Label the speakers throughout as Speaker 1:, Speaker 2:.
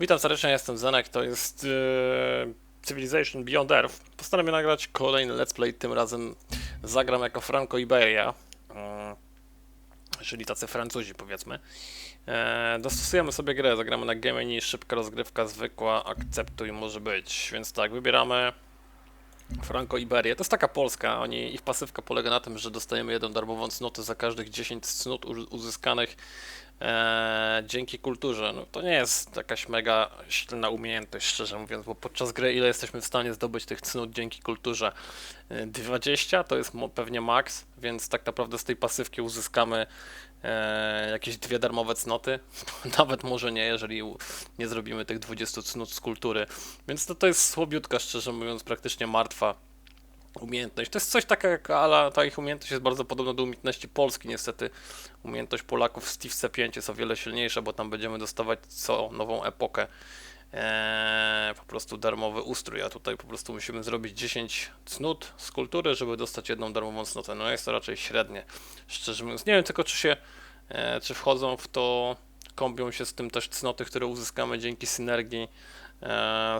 Speaker 1: Witam serdecznie, jestem Zenek, to jest e, Civilization Beyond Earth. Postanowię nagrać kolejny let's play, tym razem zagram jako Franco Iberia, e, czyli tacy Francuzi powiedzmy. E, dostosujemy sobie grę, zagramy na game menu, szybka rozgrywka, zwykła, akceptuj może być. Więc tak, wybieramy Franco Iberię. To jest taka Polska, oni, ich pasywka polega na tym, że dostajemy jedną darmową cnotę za każdych 10 cnót uzyskanych e, dzięki kulturze. No, to nie jest jakaś mega silna umiejętność, szczerze mówiąc, bo podczas gry ile jesteśmy w stanie zdobyć tych cnót dzięki kulturze? E, 20 to jest pewnie maks, więc tak naprawdę z tej pasywki uzyskamy e, jakieś dwie darmowe cnoty. Nawet może nie, jeżeli nie zrobimy tych 20 cnót z kultury. Więc to, to jest słabiutka, szczerze mówiąc, praktycznie martwa umiejętność. To jest coś takiego, ale ta ich umiejętność jest bardzo podobna do umiejętności Polski. Niestety umiejętność Polaków w Steve C5 jest o wiele silniejsza, bo tam będziemy dostawać co nową epokę. Eee, po prostu darmowy ustrój, a tutaj po prostu musimy zrobić 10 cnót z kultury, żeby dostać jedną darmową cnotę. No jest to raczej średnie, szczerze mówiąc. Nie wiem tylko, czy się, e, czy wchodzą w to, kombią się z tym też cnoty, które uzyskamy dzięki synergii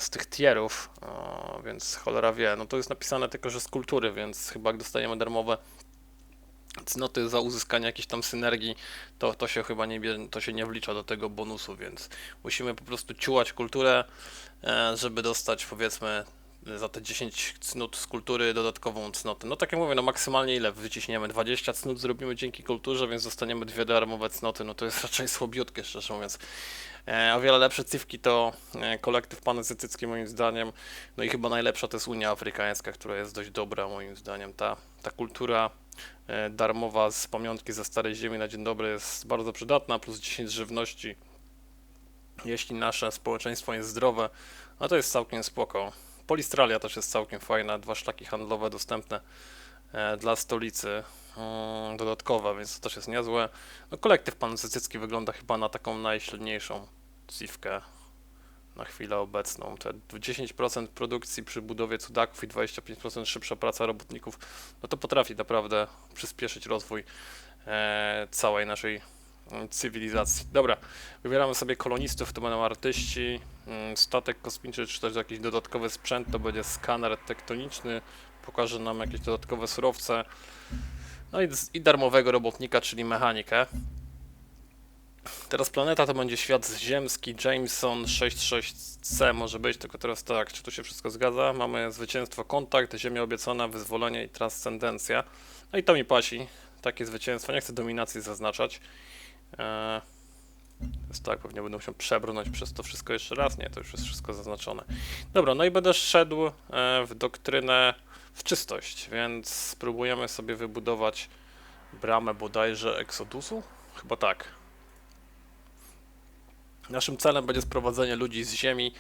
Speaker 1: z tych tierów, o, więc cholera wie. No to jest napisane tylko, że z kultury, więc chyba jak dostajemy darmowe cnoty za uzyskanie jakiejś tam synergii, to, to się chyba nie, to się nie wlicza do tego bonusu, więc musimy po prostu ciułać kulturę, e, żeby dostać powiedzmy za te 10 cnót z kultury dodatkową cnotę. No tak jak mówię, no maksymalnie ile wyciśniemy? 20 cnót zrobimy dzięki kulturze, więc dostaniemy dwie darmowe cnoty, no to jest raczej słabiutkie, szczerze mówiąc. E, o wiele lepsze cywki to e, kolektyw panyzytycki moim zdaniem, no i chyba najlepsza to jest Unia Afrykańska, która jest dość dobra moim zdaniem. Ta, ta kultura e, darmowa z pamiątki ze Starej Ziemi na dzień dobry jest bardzo przydatna, plus 10 żywności, jeśli nasze społeczeństwo jest zdrowe, no to jest całkiem spoko. Polistralia też jest całkiem fajna, dwa szlaki handlowe dostępne dla stolicy mm, dodatkowe, więc to też jest niezłe. No, kolektyw pancycycki wygląda chyba na taką najsilniejszą cywkę na chwilę obecną. Te 10% produkcji przy budowie cudaków i 25% szybsza praca robotników, no to potrafi naprawdę przyspieszyć rozwój e, całej naszej mm, cywilizacji. Dobra, wybieramy sobie kolonistów, to będą artyści, mm, statek kosmiczny, czy też jakiś dodatkowy sprzęt, to będzie skaner tektoniczny, pokaże nam jakieś dodatkowe surowce, no i, i darmowego robotnika, czyli mechanikę. Teraz planeta to będzie świat ziemski, Jameson 66C może być, tylko teraz tak, czy to się wszystko zgadza? Mamy zwycięstwo, kontakt, ziemia obiecana, wyzwolenie i transcendencja. No i to mi pasi, takie zwycięstwo, nie chcę dominacji zaznaczać. Eee, jest tak, pewnie będę musiał przebrnąć przez to wszystko jeszcze raz, nie, to już jest wszystko zaznaczone. Dobra, no i będę szedł e, w doktrynę w czystość, więc spróbujemy sobie wybudować bramę bodajże Exodusu? Chyba tak. Naszym celem będzie sprowadzenie ludzi z Ziemi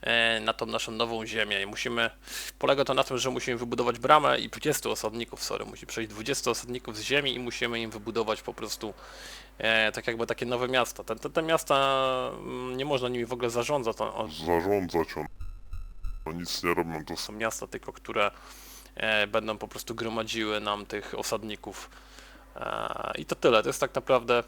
Speaker 1: e, na tą naszą nową Ziemię i musimy, polega to na tym, że musimy wybudować bramę i 20 osadników, sorry, musi przejść 20 osadników z Ziemi i musimy im wybudować po prostu e, tak jakby takie nowe miasta. Te, te, te miasta, mm, nie można nimi w ogóle zarządzać, to o-
Speaker 2: zarządzać on. No nic nie robią, to
Speaker 1: są miasta tylko, które e, będą po prostu gromadziły nam tych osadników. E, I to tyle, to jest tak naprawdę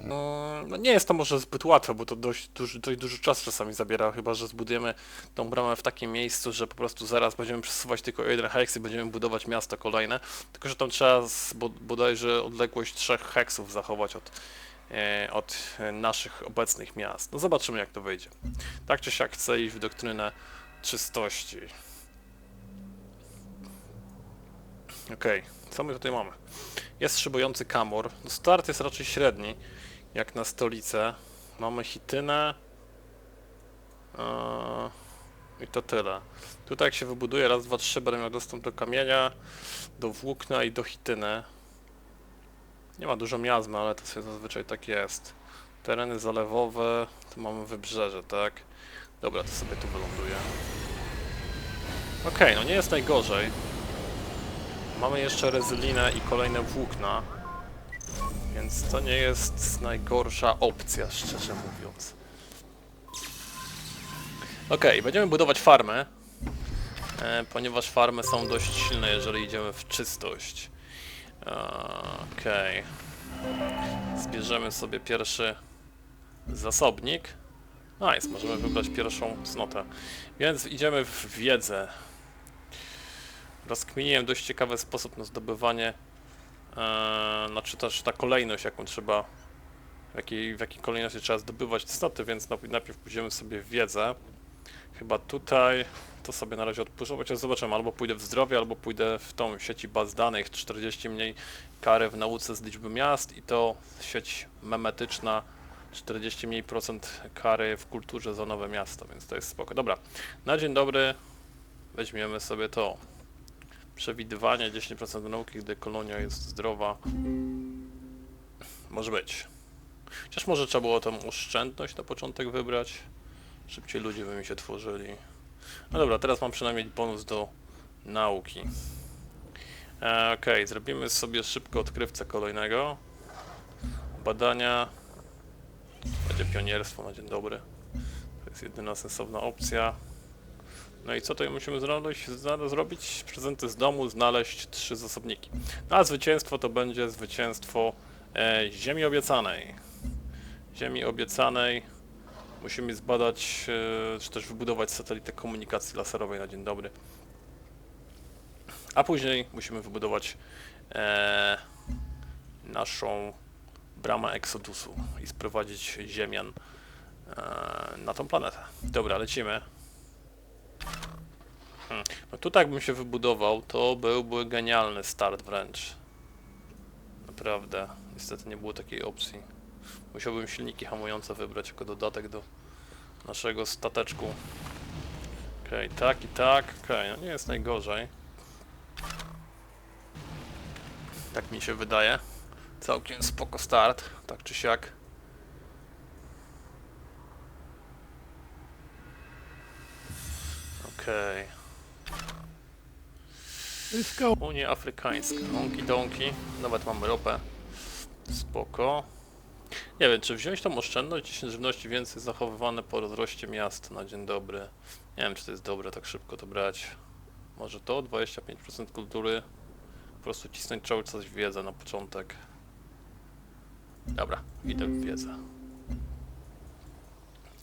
Speaker 1: no, nie jest to może zbyt łatwe, bo to dość duży, dość dużo czasu czasami zabiera, chyba że zbudujemy tą bramę w takim miejscu, że po prostu zaraz będziemy przesuwać tylko jeden heks i będziemy budować miasto kolejne. Tylko, że tam trzeba z, bo, bodajże odległość trzech heksów zachować od, e, od naszych obecnych miast. No zobaczymy jak to wyjdzie. Tak czy siak chcę iść w doktrynę czystości. Okej, co my tutaj mamy? Jest szybujący kamur. No start jest raczej średni, jak na stolicę. Mamy hitynę. Eee, I to tyle. Tutaj jak się wybuduje raz, dwa, trzy, będę miał dostęp do kamienia, do włókna i do hityny. Nie ma dużo miazmy, ale to sobie zazwyczaj tak jest. Tereny zalewowe, tu mamy wybrzeże, tak? Dobra, to sobie tu wyląduję. Okej, no nie jest najgorzej. Mamy jeszcze rezylinę i kolejne włókna. Więc to nie jest najgorsza opcja, szczerze mówiąc. Okej, będziemy budować farmę. E, ponieważ farmy są dość silne, jeżeli idziemy w czystość. E, Okej. Zbierzemy sobie pierwszy zasobnik. Nice, możemy wybrać pierwszą cnotę. Więc idziemy w wiedzę. Rozkminiłem dość ciekawy sposób na zdobywanie, e, znaczy też ta kolejność, jaką trzeba, w jakiej, w jakiej kolejności trzeba zdobywać cnoty, więc najpierw pójdziemy sobie w wiedzę. Chyba tutaj to sobie na razie odpuszczę, chociaż zobaczymy, albo pójdę w zdrowie, albo pójdę w tą sieci baz danych, 40 mniej kary w nauce z liczby miast i to sieć memetyczna, 40 mniej procent kary w kulturze za nowe miasto, więc to jest spoko. Dobra, na dzień dobry weźmiemy sobie to. Przewidywanie 10% nauki, gdy kolonia jest zdrowa. Może być. Chociaż może trzeba było tą oszczędność na początek wybrać. Szybciej ludzie by mi się tworzyli. No dobra, teraz mam przynajmniej bonus do nauki. E, Okej, zrobimy sobie szybko odkrywcę kolejnego. Badania. Będzie pionierstwo na dzień dobry. To jest jedyna sensowna opcja. No i co tutaj musimy znaleźć, zna, zrobić? Prezenty z domu, znaleźć trzy zasobniki. No a zwycięstwo to będzie zwycięstwo e, Ziemi Obiecanej. Ziemi Obiecanej musimy zbadać, e, czy też wybudować satelitę komunikacji laserowej na dzień dobry. A później musimy wybudować e, naszą bramę Exodusu i sprowadzić Ziemian e, na tą planetę. Dobra, lecimy. Hmm. No tutaj jakbym się wybudował, to byłby genialny start wręcz. Naprawdę. Niestety nie było takiej opcji. Musiałbym silniki hamujące wybrać jako dodatek do naszego stateczku. Okej, tak i tak. Okej, no nie jest najgorzej. Tak mi się wydaje. Całkiem spoko start, tak czy siak. Okej.
Speaker 3: Go.
Speaker 1: Unia Afrykańska. Onki donki. Nawet mamy ropę. Spoko. Nie wiem, czy wziąć tą oszczędność 10 żywności więcej zachowywane po rozroście miast na dzień dobry. Nie wiem, czy to jest dobre tak szybko to brać. Może to? 25% kultury. Po prostu cisnąć cały czas w wiedzę na początek. Dobra, idę w wiedzę.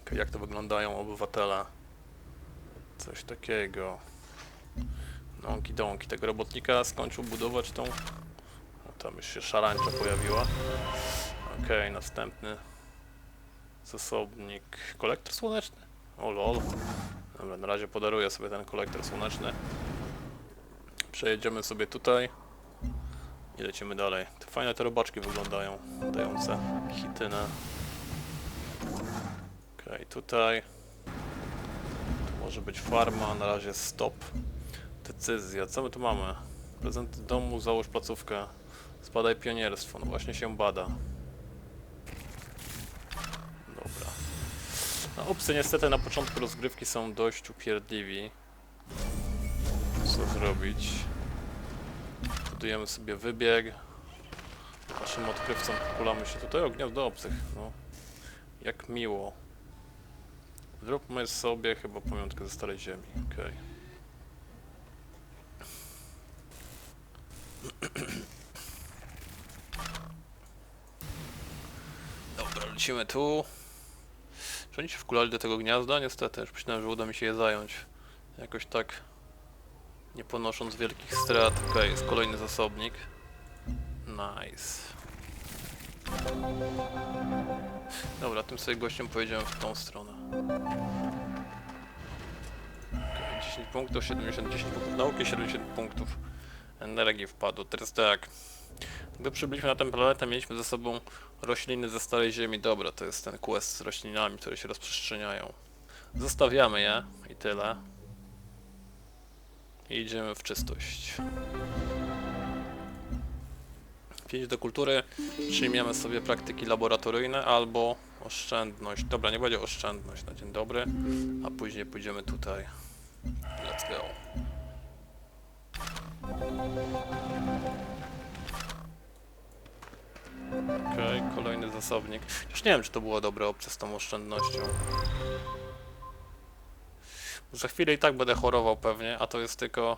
Speaker 1: Okej, Jak to wyglądają obywatele? Coś takiego. Donki donki. Tego robotnika skończył budować tą... No, tam już się szarańcza pojawiła. Okej, następny zasobnik. Kolektor słoneczny? O lol. Dobra, na razie podaruję sobie ten kolektor słoneczny. Przejedziemy sobie tutaj. I lecimy dalej. Fajne te robaczki wyglądają, dające hitynę. Okej, tutaj. Może być farma, na razie stop. Decyzja, co my tu mamy? Prezent domu, załóż placówkę. Zbadaj pionierstwo, no właśnie się bada. Dobra. No opcje niestety na początku rozgrywki są dość upierdliwi. Co zrobić? Budujemy sobie wybieg. Naszym odkrywcą pokulamy się tutaj o gniazdo obcych, no. Jak miło. Zróbmy sobie chyba pamiątkę ze starej ziemi, okej. Dobra, lecimy tu. Czy oni się wkulali do tego gniazda? Niestety, już myślałem, że uda mi się je zająć. Jakoś tak nie ponosząc wielkich strat. Okej, jest kolejny zasobnik. Nice. Dobra, tym sobie gościem pojedziemy w tą stronę. Okej, 10 punktów, 70, 10 punktów nauki, 70 punktów energii wpadło. Teraz tak. Gdy przybyliśmy na tę planetę, mieliśmy ze sobą rośliny ze starej ziemi. Dobra, to jest ten quest z roślinami, które się rozprzestrzeniają. Zostawiamy je i tyle. I idziemy w czystość. 5 do kultury. Przyjmiemy sobie praktyki laboratoryjne albo oszczędność. Dobra, nie będzie oszczędność na dzień dobry, a później pójdziemy tutaj. Let's go. Okej, kolejny zasobnik. Już nie wiem, czy to była dobra opcja z tą oszczędnością. Za chwilę i tak będę chorował pewnie, a to jest tylko...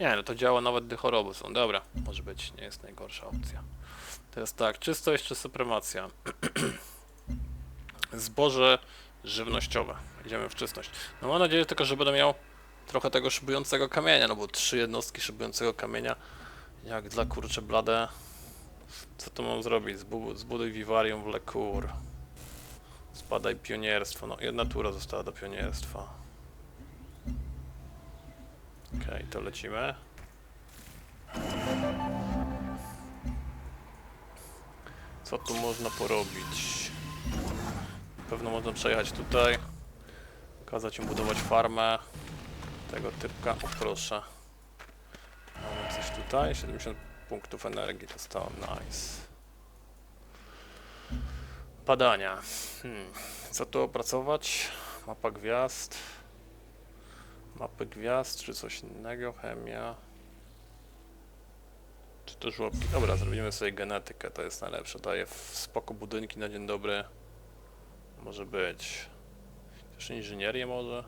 Speaker 1: Nie, no to działa nawet gdy choroby są. Dobra, może być, nie jest najgorsza opcja. To jest tak, czystość czy supremacja? Zboże żywnościowe. Idziemy w czysność. No mam nadzieję tylko, że będę miał trochę tego szybującego kamienia, no bo trzy jednostki szybującego kamienia, jak dla kurcze blade. Co tu mam zrobić? Zbu zbuduj wiwarium w Lekur. Spadaj pionierstwo. No, jedna tura została do pionierstwa. Okej, to lecimy. Co tu można porobić? Na pewno można przejechać tutaj. Kazać im budować farmę. Tego typka. O proszę. Mamy coś tutaj. 70 punktów energii dostałem. Nice. Badania. Hmm. Co tu opracować? Mapa gwiazd. Mapy gwiazd, czy coś innego? Chemia. Czy to żłobki? Dobra, zrobimy sobie genetykę, to jest najlepsze. Daje w spoko budynki na dzień dobry. Może być. Też inżynierię może?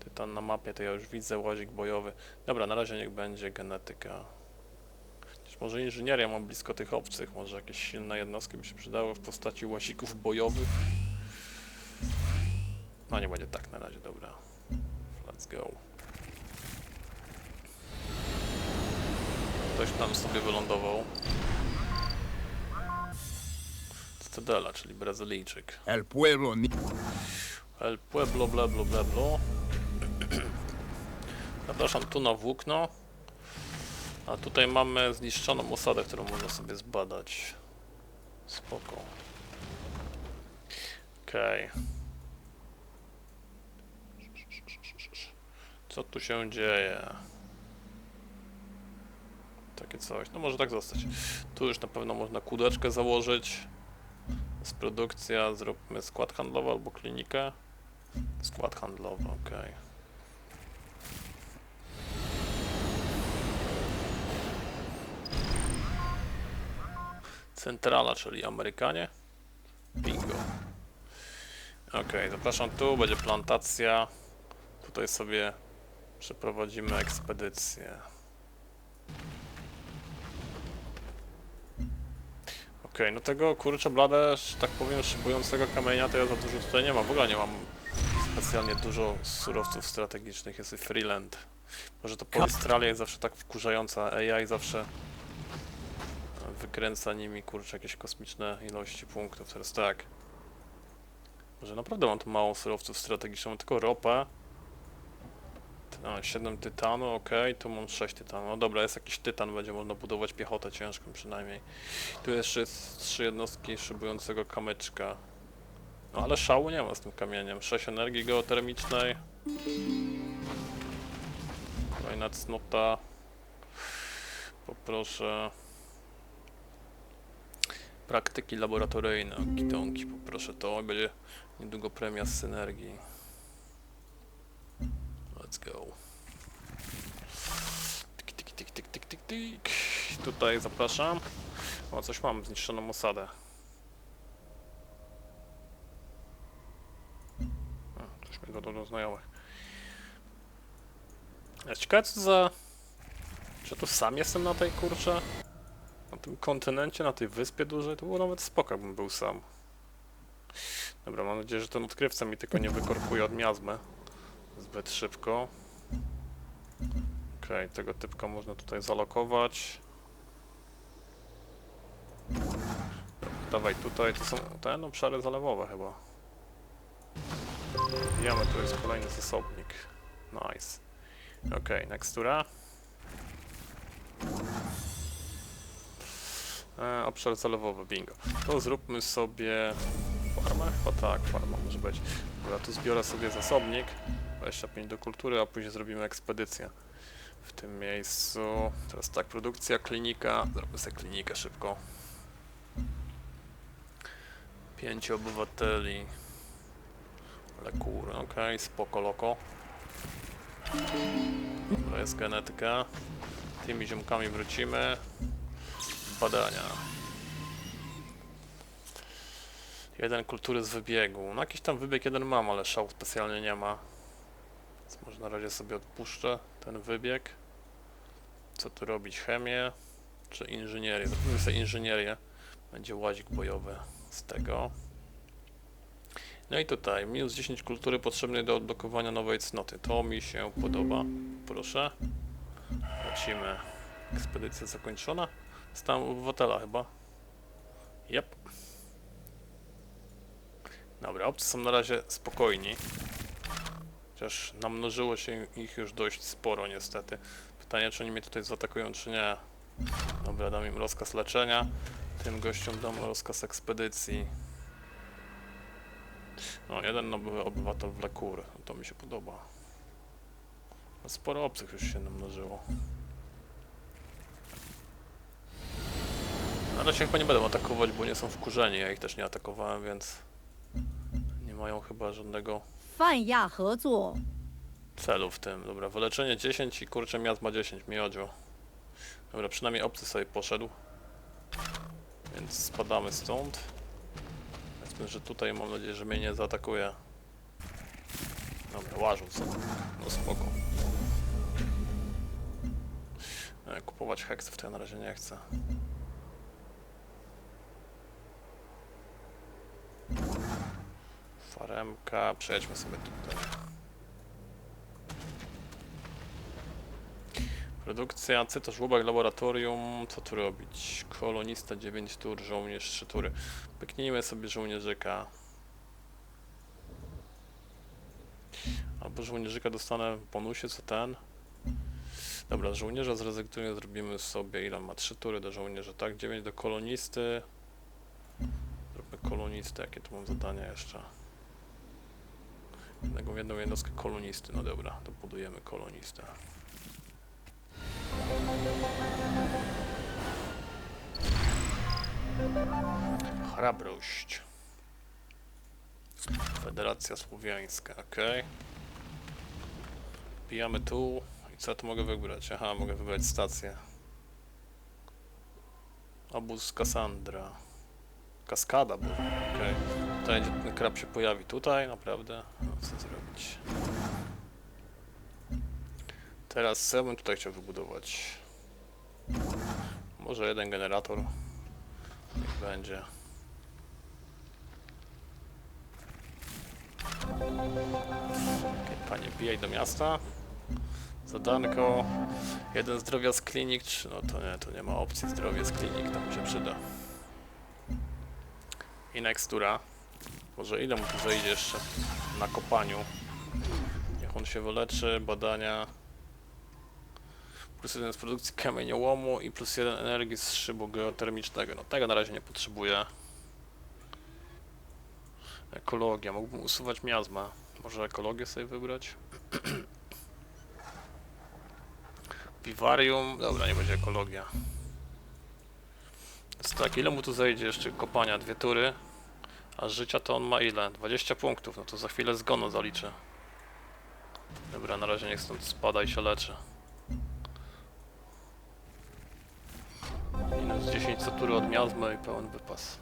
Speaker 1: Tytan na mapie to ja już widzę, łazik bojowy. Dobra, na razie niech będzie genetyka. Może inżynieria mam blisko tych obcych, może jakieś silne jednostki by się przydały w postaci łazików bojowych. No nie będzie tak na razie, dobra. Let's go. Ktoś tam sobie wylądował. Cytadela, czyli Brazylijczyk.
Speaker 3: El pueblo ni-
Speaker 1: El Pueblo, bla bla bla bla. Zapraszam tu na włókno. A tutaj mamy zniszczoną osadę, którą można sobie zbadać. Spoko. Okej. Co tu się dzieje? Takie coś. No może tak zostać. Tu już na pewno można kółeczkę założyć. Z produkcja, zróbmy skład handlowy albo klinikę. Skład handlowy, okej. Centrala, czyli Amerykanie. Bingo. Okej, zapraszam tu, będzie plantacja. Tutaj sobie przeprowadzimy ekspedycję. Okej, no tego kurczę blade, tak powiem, szybującego kamienia to ja za dużo tutaj nie mam. W ogóle nie mam specjalnie dużo surowców strategicznych, jest i Freeland. Może to Polistralia jest zawsze tak wkurzająca, AI zawsze wykręca nimi, kurczę, jakieś kosmiczne ilości punktów. Teraz tak. Może naprawdę mam tu mało surowców strategicznych, mam tylko ropę. No, 7 tytanu, ok, tu mam 6 tytanu. No dobra, jest jakiś tytan, będzie można budować piechotę ciężką przynajmniej. Tu jeszcze jest trzy jednostki szybującego kamyczka. No ale szału nie ma z tym kamieniem. 6 energii geotermicznej. Kolejna cnota. Poproszę. Praktyki laboratoryjne. Kitonki, poproszę to. Będzie niedługo premia z synergii. Let's go. Tutaj zapraszam. O, coś mam, zniszczoną osadę. O, coś mi dodał do znajomych. Ja ciekawe co za... Czy tu sam jestem na tej kurcze? Na tym kontynencie, na tej wyspie dużej? To było nawet spoko, jakbym był sam. Dobra, mam nadzieję, że ten odkrywca mi tylko nie wykorkuje od miazmy zbyt szybko. Okej, tego typka można tutaj zalokować. Dawaj tutaj, to są te obszary zalewowe chyba. Wiemy, tu jest kolejny zasobnik. Nice. Okej, next tura. E, obszar zalewowy, bingo. To zróbmy sobie farmę? Chyba tak, farma może być. Dobra, tu zbiorę sobie zasobnik. 25 do kultury, a później zrobimy ekspedycję w tym miejscu. Teraz tak, produkcja, klinika. Zrobimy sobie klinikę szybko. Pięciu obywateli. Lekur, okej, spoko loko. Dobra, jest genetyka. Tymi ziomkami wrócimy. Badania. Jeden kultury z wybiegu. No jakiś tam wybieg jeden mam, ale szału specjalnie nie ma. Więc może na razie sobie odpuszczę ten wybieg. Co tu robić? Chemię czy inżynierię? Zrobimy sobie inżynierię. Będzie łazik bojowy. z tego. No i tutaj, minus 10 kultury potrzebnej do odblokowania nowej cnoty. To mi się podoba. Proszę. Lecimy. Ekspedycja zakończona. Stan obywatela chyba. Yep. Dobra, obcy są na razie spokojni. Chociaż namnożyło się ich już dość sporo niestety. Pytanie, czy oni mnie tutaj zaatakują, czy nie. Dobra, dam im rozkaz leczenia. Tym gościom dam rozkaz ekspedycji. No, jeden nowy obywatel w Lekur. To mi się podoba. No, Sporo obcych już się namnożyło. Ale się chyba nie będą atakować, bo nie są wkurzeni. Ja ich też nie atakowałem, więc nie mają chyba żadnego
Speaker 3: 泛亚合作，
Speaker 1: celu w tym. Dobra, wyleczenie 10 i kurczę miazma 10, miodzio. Dobra, przynajmniej obcy sobie poszedł. Więc spadamy stąd. Powiedzmy, że tutaj mam nadzieję, że mnie nie zaatakuje. Dobra, łażą sobie. No spoko. E, Kupować heksów to ja na razie nie chcę. Faremka, przejedźmy sobie tutaj. Produkcja, cyto, żłobek, laboratorium, co tu robić? Kolonista 9 tur, żołnierz 3 tury. Pyknijmy sobie żołnierzyka. Albo żołnierzyka dostanę w bonusie, co ten. Dobra, żołnierza zrezygnuję, zrobimy sobie, ile ma? 3 tury do żołnierza, tak? 9 do kolonisty. Zróbmy kolonistę, jakie tu mam zadania jeszcze? Jednego, jedną jednostkę kolonisty, no dobra, to budujemy kolonistę. Hrabrość. Federacja Słowiańska, ok. Pijamy tu. I co tu mogę wybrać? Aha, mogę wybrać stację. Obóz Kassandra. Kaskada, bo okej. Tutaj gdzie ten krab się pojawi. Tutaj, naprawdę. No, co zrobić? Teraz co bym tutaj chciał wybudować? Może jeden generator. Niech będzie. Okej, panie, bijaj do miasta. Zadanko. Jeden zdrowia z klinik, czy no to nie, to nie ma opcji zdrowie z klinik, to mi się przyda. I nextura. Może ile mu tu zejdzie jeszcze na kopaniu? Niech on się wyleczy, badania. Plus jeden z produkcji kamieniołomu i plus jeden energii z szybu geotermicznego. No tego na razie nie potrzebuję. Ekologia. Mógłbym usuwać miazma. Może ekologię sobie wybrać? Vivarium. Dobra, nie będzie ekologia. Więc tak, ile mu tu zejdzie jeszcze kopania? Dwie tury. A życia to on ma ile? 20 punktów. No to za chwilę zgonu zaliczę. Dobra, na razie niech stąd spada i się leczy. Minus 10 satury od miazmy i pełen wypas.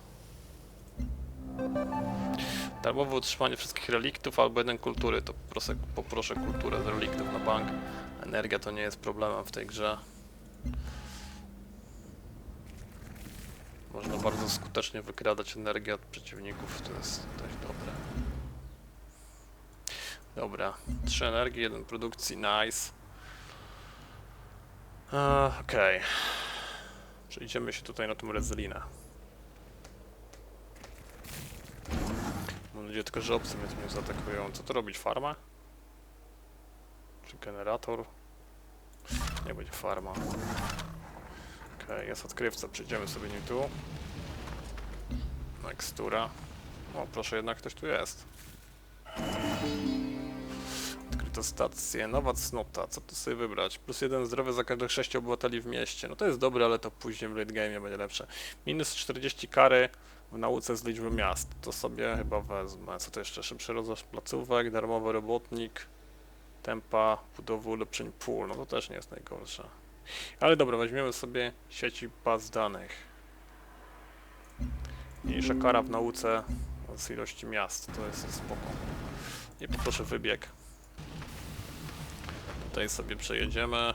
Speaker 1: Darmowe utrzymanie wszystkich reliktów albo jeden kultury, to proszę, poproszę kulturę z reliktów na bank. Energia to nie jest problemem w tej grze. Można bardzo skutecznie wykradać energię od przeciwników, to jest dość dobre. Dobra, trzy energii, jeden produkcji, nice. Eee, Okej. Przejdziemy się tutaj na tą rezylinę. Mam nadzieję tylko, że obcy mnie tu nie zaatakują. Co to robić? Farma? Czy generator? Nie będzie farma. Okej, jest odkrywca. Przejdziemy sobie nim tu. Tekstura. O, proszę, jednak ktoś tu jest. Odkryto stację. Nowa cnota. Co tu sobie wybrać? Plus jeden zdrowie za każdych 6 obywateli w mieście. No to jest dobre, ale to później w late game będzie lepsze. Minus 40 kary w nauce z liczby miast. To sobie chyba wezmę. Co to jeszcze? Szybszy rozwój placówek, darmowy robotnik, tempa budowy ulepszeń pól. No to też nie jest najgorsze. Ale dobra, weźmiemy sobie sieci baz danych. Mniejsza kara w nauce z ilości miast. To jest spoko. I poproszę wybieg. Tutaj sobie przejedziemy.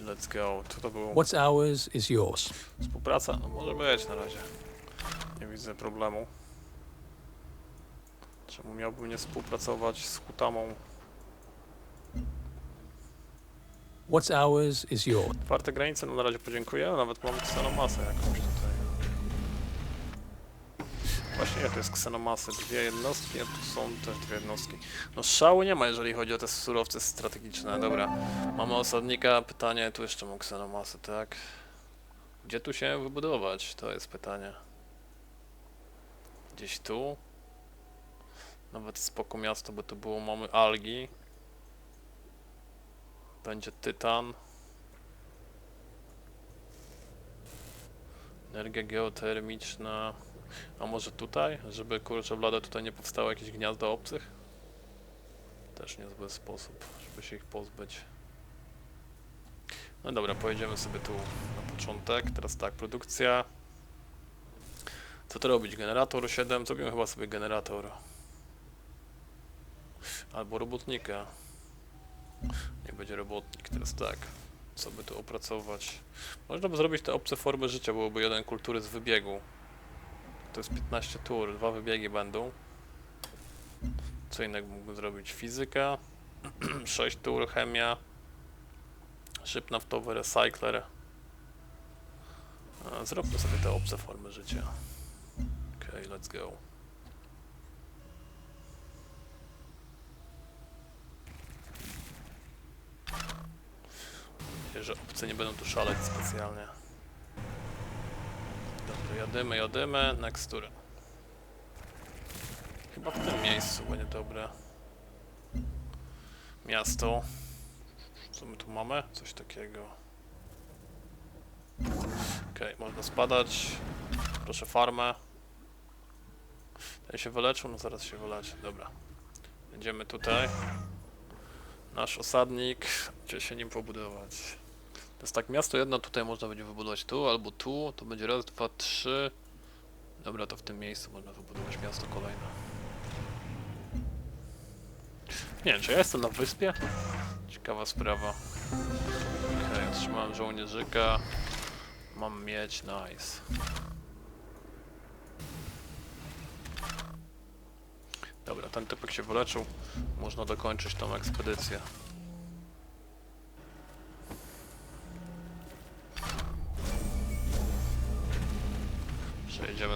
Speaker 1: I let's go. Co to było?
Speaker 4: What's ours is yours.
Speaker 1: Współpraca? No może być na razie. Nie widzę problemu. Czemu miałbym nie współpracować z Hutamą?
Speaker 4: What's ours is yours.
Speaker 1: Otwarte granice, no na razie podziękuję, nawet mam ksenomasę jakąś tutaj. Właśnie, ja to jest ksenomasy, dwie jednostki, a tu są też dwie jednostki. No szału nie ma, jeżeli chodzi o te surowce strategiczne, dobra. Mamy osadnika, pytanie, tu jeszcze mam ksenomasy, tak? Gdzie tu się wybudować? To jest pytanie. Gdzieś tu? Nawet spoko miasto, bo tu było, mamy algi. Będzie tytan. Energia geotermiczna. A może tutaj? Żeby kurczę blade tutaj nie powstało jakieś gniazda obcych? Też niezły sposób, żeby się ich pozbyć. No dobra, pojedziemy sobie tu na początek. Teraz tak, produkcja. Co to robić? Generator 7? Zrobimy chyba sobie generator. Albo robotnika. Nie będzie robotnik, teraz tak. Co by tu opracować? Można by zrobić te obce formy życia, byłoby jeden kultury z wybiegu. To jest 15 tur, dwa wybiegi będą. Co innego mógłbym zrobić? Fizyka, 6 tur, chemia, szyb naftowy, recycler. Zróbmy sobie te obce formy życia. Okej, let's go. Że obcy nie będą tu szaleć specjalnie. Dobra, jadymy, jadymy, next tour. Chyba w tym miejscu będzie dobre. Miasto. Co my tu mamy? Coś takiego. Okej, można spadać. Proszę farmę. Ten się wyleczył? No zaraz się wyleczy. Dobra. Będziemy tutaj. Nasz osadnik. Gdzie się nim pobudować? To jest tak, miasto jedno tutaj można będzie wybudować tu albo tu. To będzie raz, dwa, trzy. Dobra, to w tym miejscu można wybudować miasto kolejne. Nie wiem, czy ja jestem na wyspie? Ciekawa sprawa. Okej, otrzymałem żołnierzyka. Mam mieć, nice. Dobra, ten typek się wyleczył. Można dokończyć tą ekspedycję.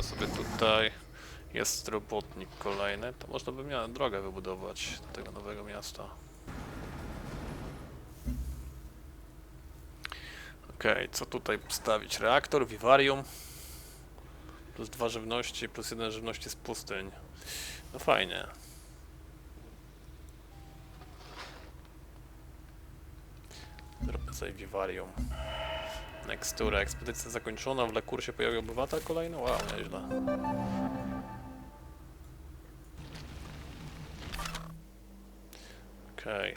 Speaker 1: Przejedziemy sobie tutaj. Jest robotnik kolejny. To można by miał drogę wybudować do tego nowego miasta. Okej, co tutaj postawić? Reaktor, wiwarium. Plus dwa żywności, plus jeden żywności z pustyń. No fajnie. Zrobię sobie wiwarium. Nextura, ekspedycja zakończona, w Lekursie pojawił obywatel kolejny? Wow, nieźle. Okej.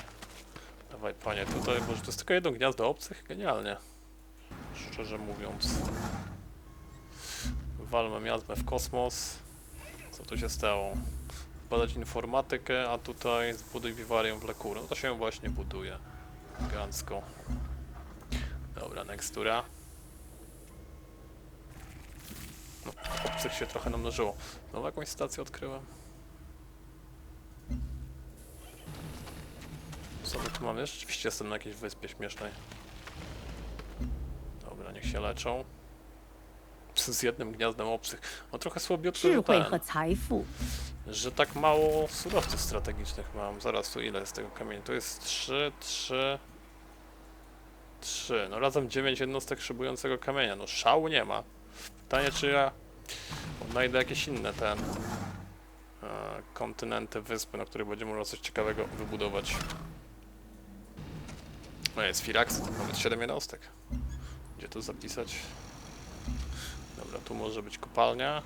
Speaker 1: Dawaj panie tutaj, może to jest tylko jedno gniazdo obcych? Genialnie. Szczerze mówiąc. Walmy miazmę w kosmos. Co tu się stało? Badać informatykę, a tutaj zbuduj wiwarium w Lekurze. No to się właśnie buduje. Elegancko. Dobra, nextura. No, obcych się trochę namnożyło. Znowu jakąś stację odkryłem. Co my tu mamy? Rzeczywiście jestem na jakiejś wyspie śmiesznej. Dobra, niech się leczą. Z jednym gniazdem obcych. No trochę słabiutko, że, ten, że tak mało surowców strategicznych mam. Zaraz tu ile jest tego kamienia? To jest 3, 3... 3. No razem 9 jednostek szybującego kamienia. No szału nie ma. Pytanie, czy ja odnajdę jakieś inne ten e, kontynenty, wyspy, na których będzie można coś ciekawego wybudować. No jest Firax, nawet 7 jednostek. Gdzie to zapisać? Dobra, tu może być kopalnia.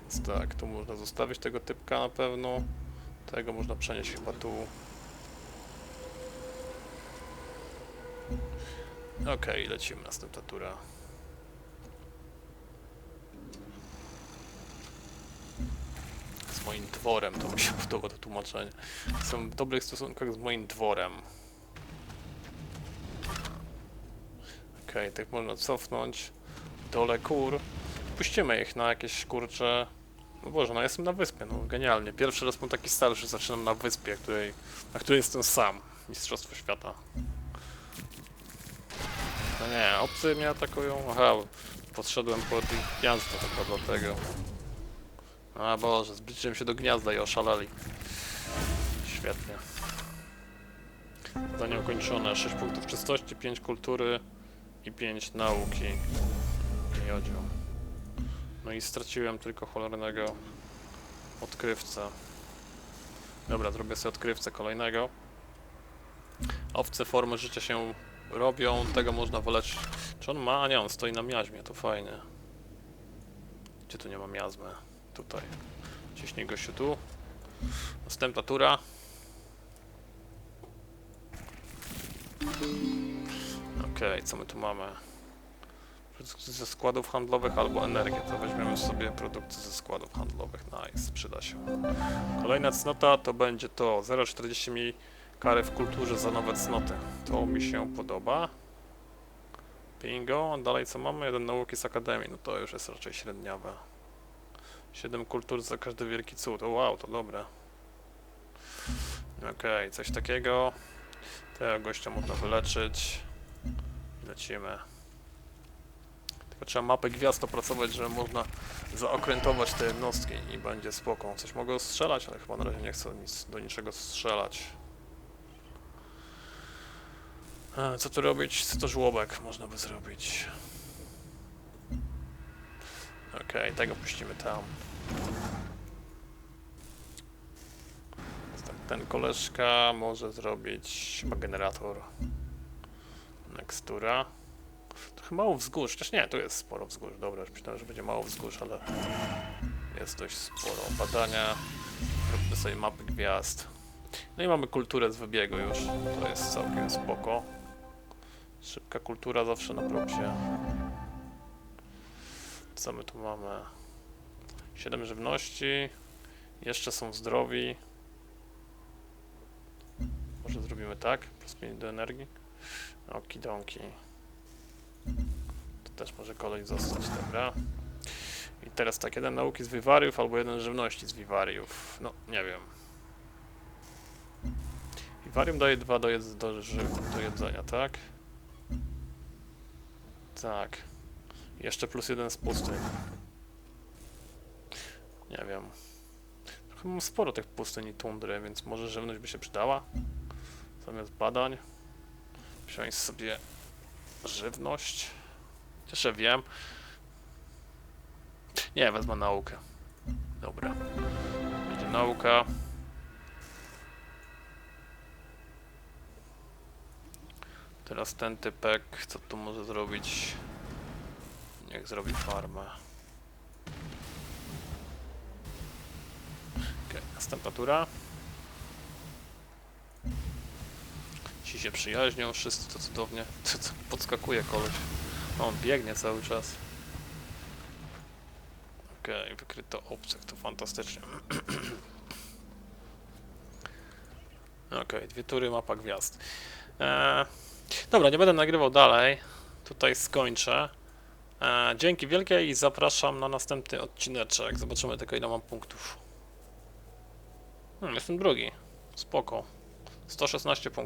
Speaker 1: Więc tak, tu można zostawić tego typka na pewno. Tego można przenieść chyba tu. Okej, lecimy, następna tura. Z moim dworem, to podoba to tłumaczenie. Jestem w dobrych stosunkach z moim dworem. Okej, tak można cofnąć. Dole kur. wypuścimy ich na jakieś kurcze. No Boże, no jestem na wyspie, no genialnie. Pierwszy raz mam taki że zaczynam na wyspie, której, na której jestem sam. Mistrzostwo świata. Nie, obcy mnie atakują. Aha, podszedłem pod ich gniazdo chyba dlatego. A Boże, zbliżyłem się do gniazda i oszaleli. Świetnie. Zadanie ukończone. 6 punktów czystości, 5 kultury i 5 nauki. Miodzią. No i straciłem tylko cholernego odkrywcę. Dobra, zrobię sobie odkrywcę kolejnego. Owce formy życia się robią, tego można woleć. Czy on ma? A nie, on stoi na miaźmie, to fajnie. Gdzie tu nie ma miazmy? Tutaj. Ciśnij gościu tu. Następna tura. Okej, co my tu mamy? Produkty ze składów handlowych albo energię. To weźmiemy sobie produkty ze składów handlowych. Nice, przyda się. Kolejna cnota to będzie to 0,40 mi kary w kulturze za nowe cnoty. To mi się podoba. Bingo. A dalej co mamy? Jeden nauki z akademii. No to już jest raczej średniawe. 7 kultur za każdy wielki cud. O wow, to dobre. Okej, coś takiego. Tego gościa można wyleczyć. Lecimy. Tylko trzeba mapę gwiazd opracować, żeby można zaokrętować te jednostki i będzie spoko. Coś mogę strzelać, ale chyba na razie nie chcę nic, do niczego strzelać. Co tu robić? Co to żłobek można by zrobić? Okej, tego puścimy tam. Tak, ten koleżka może zrobić chyba generator. Nextura. Trochę mało wzgórz, chociaż nie, tu jest sporo wzgórz. Dobra, już myślałem, że będzie mało wzgórz, ale jest dość sporo. Badania, robimy sobie mapy gwiazd. No i mamy kulturę z wybiegu już, to jest całkiem spoko. Szybka kultura zawsze na propsie. Co my tu mamy? 7 żywności. Jeszcze są zdrowi. Może zrobimy tak? Plus 5 do energii. Okidonki. To też może kolej zostać, dobra. I teraz tak, jeden nauki z wiwariów albo jeden żywności z wiwariów. No, nie wiem. Wiwarium daje 2 do, jedz do, do jedzenia, tak? Tak. Jeszcze plus jeden z. Nie wiem. Trochę mam sporo tych pustyń i tundry, więc może żywność by się przydała. Zamiast badań. Wziąć sobie żywność. Jeszcze wiem. Nie, wezmę naukę. Dobra. Będzie nauka. Teraz ten typek, co tu może zrobić? Niech zrobi farmę. Okej, następna tura. Ci się przyjaźnią, wszyscy to cudownie. Podskakuje koleś. On biegnie cały czas. Okej, wykryto obcych, to fantastycznie. Okej, dwie tury, mapa gwiazd. Eee, dobra, nie będę nagrywał dalej. Tutaj skończę. E, dzięki wielkie i zapraszam na następny odcineczek. Zobaczymy tylko ile mam punktów. Hmm, jestem drugi. Spoko. 116 punktów.